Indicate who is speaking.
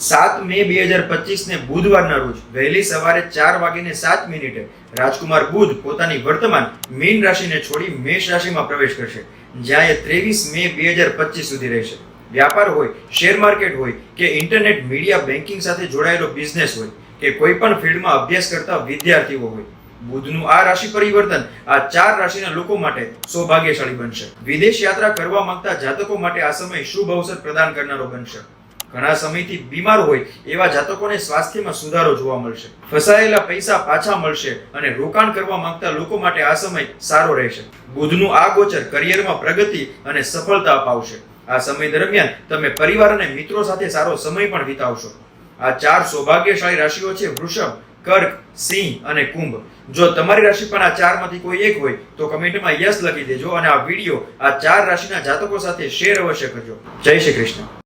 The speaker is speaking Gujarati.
Speaker 1: સાત મે બે હજાર પચીસ ને બુધવારના રોજ વહેલી સવારે ચાર વાગીને સાત મિનિટે રાજકુમાર બુધ પોતાની વર્તમાન મીન રાશિને છોડી મેષ રાશિમાં પ્રવેશ કરશે, જ્યાં એ ત્રેવીસ મે બે હજાર પચીસ સુધી રહેશે. વ્યાપાર હોય, શેર માર્કેટ હોય કે ઇન્ટરનેટ, મીડિયા બેન્કિંગ સાથે જોડાયેલો બિઝનેસ હોય કે કોઈ પણ ફિલ્ડમાં અભ્યાસ કરતા વિદ્યાર્થીઓ હોય, બુધનું આ રાશિ પરિવર્તન આ ચાર રાશિના લોકો માટે સૌભાગ્યશાળી બનશે. વિદેશ યાત્રા કરવા માંગતા જાતકો માટે આ સમય શુભ અવસર પ્રદાન કરનારો બનશે. ઘણા સમયથી બીમાર હોય એવા જાતકોને સ્વાસ્થ્યમાં સુધારો જોવા મળશે. ફસાયેલા પૈસા પાછા મળશે અને રોકાણ કરવા માંગતા લોકો માટે આ સમય સારો રહેશે. બુધનું આ ગોચર કરિયરમાં પ્રગતિ અને સફળતા અપાવશે. આ સમય દરમિયાન તમે પરિવાર અને મિત્રો સાથે સારો સમય પણ વિતાવશો. આ ચાર સૌભાગ્યશાળી રાશિઓ છે વૃષભ, કર્ક, સિંહ અને કુંભ. જો તમારી રાશિ પણ આ ચારમાંથી કોઈ એક હોય, તો કમેન્ટમાં યસ લખી દેજો અને આ વીડિયો આ ચાર રાશિના જાતકો સાથે શેર અવશ્ય કરજો. જય શ્રી કૃષ્ણ.